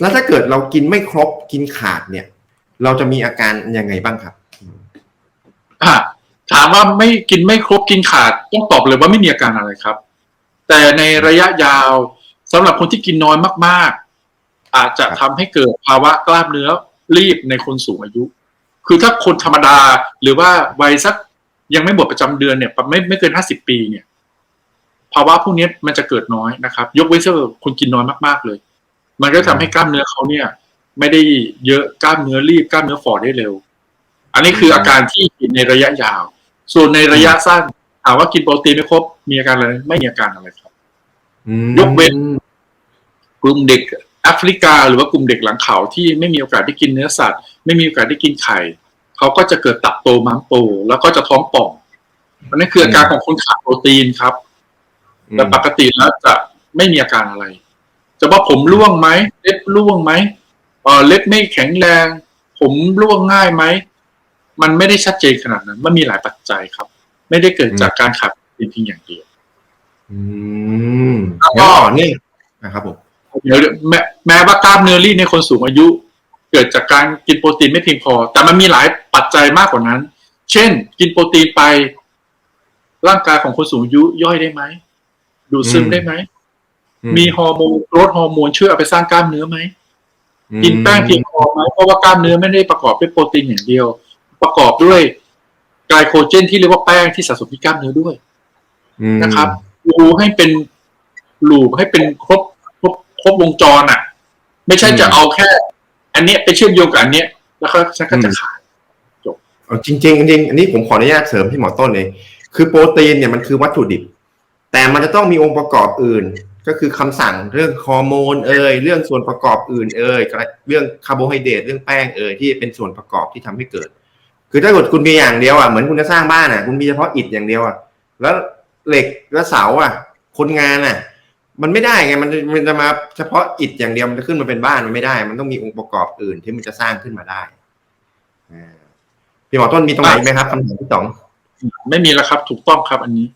แล้วถ้าเกิดเรากินไม่ครบกินขาดเนี่ย เราจะมีอาการยังไงบ้างครับอะถามว่าไม่กินไม่ครบกินขาดต้องตอบเลยว่าไม่มีอาการอะไรครับ แต่ในระยะยาวสำหรับคนที่กินน้อยมาก ๆ อาจจะทำให้เกิดภาวะกล้ามเนื้อรีบในคนสูงอายุ คือถ้าคนธรรมดาหรือว่าวัยสักยังไม่หมดประจำเดือนเนี่ยไม่ไม่เกินห้าสิบปีเนี่ย ภาวะพวกนี้มันจะเกิดน้อยนะครับ ยกเว้นถ้าคนกินน้อยมากๆเลย มันก็ทำให้กล้ามเนื้อเขาเนี่ย ไม่ได้เยอะกล้ามเนื้อรีบกล้ามเนื้อฝ่อได้เร็ว อันนี้คืออาการที่กินในระยะยาว ส่วนในระยะสั้นถามว่ากินโปรตีนไม่ครบมีอาการอะไรไม่มีอาการอะไรครับยกเว้นกลุ่มเด็กแอฟริกา หรือว่ากลุ่มเด็กหลังเขาที่ไม่มีโอกาสได้กินเนื้อสัตว์ ไม่มีโอกาสได้กินไข่เขาก็จะเกิดตับโตม้ามโตแล้วก็จะท้องป่องอันนี้คืออาการของคนขาดโปรตีนครับแต่ปกติแล้วจะไม่มีอาการอะไร จะว่าผมร่วงไหมเล็บร่วงไหมเออเล็บไม่แข็งแรง ผมร่วงง่ายไหมมันไม่ได้ชัดเจนขนาดนั้น มันมีหลายปัจจัยครับ ไม่ได้เกิดจากการขาดโปรตีนเพียงอย่างเดียว อืมแล้วก็ก็นี่นะครับผมเดี๋ยวแม้แม้ว่ากล้ามเนื้อรีดในคนสูงอายุ เกิดจากการกินโปรตีนไม่เพียงพอ แต่มันมีหลายปัจจัยมากกว่านั้น เช่น กินโปรตีนไป ร่างกายของคนสูงอายุย่อยได้ไหม ดูดซึมได้ไหม มีฮอร์โมนลดฮอร์โมนช่วยเอาไปสร้างกล้ามเนื้อไหมกินแป้งเพียงพอไหมเพราะว่ากล้ามเนื้อไม่ได้ประกอบด้วยโปรตีนอย่างเดียว ประกอบด้วยไกลโคเจนที่เรียกว่าแป้งที่สะสมที่กล้ามเนื้อด้วยอืมนะครับดูให้เป็นลูปให้เป็นครบครบครบวงจรอะ ไม่ใช่จะเอาแค่ อันเนี้ยไปเชื่อมโยงกับอันเนี้ย แล้วก็ฉันก็จะขายเอาจริงๆจริงๆอันนี้ผมขออนุญาตเสริมที่หมอต้นเลย คือโปรตีนเนี่ยมันคือวัตถุดิบ แต่มันจะต้องมีองค์ประกอบอื่น ก็คือคำสั่งเรื่องฮอร์โมนเอ่ยเรื่องส่วนประกอบอื่นเอ่ยเรื่องคาร์โบไฮเดรตเรื่องแป้งเอ่ยที่เป็นส่วนประกอบที่ทำให้เกิด คือถ้าเกิดคุณมีอย่างเดียวอะเหมือนคุณจะสร้างบ้านอะคุณมีเฉพาะอิฐอย่างเดียวอะแล้วเหล็กและเสาอะ คนงานอะ มันไม่ได้ไงมันจะมันจะมาเฉพาะอิฐอย่างเดียวมันจะขึ้นมาเป็นบ้านมันไม่ได้ มันต้องมีองค์ประกอบอื่นที่มันจะสร้างขึ้นมาได้พี่หมอต้นมีตรงไหนไหมครับคำถามที่สองไม่มีแล้วครับ ถูกต้องครับอันนี้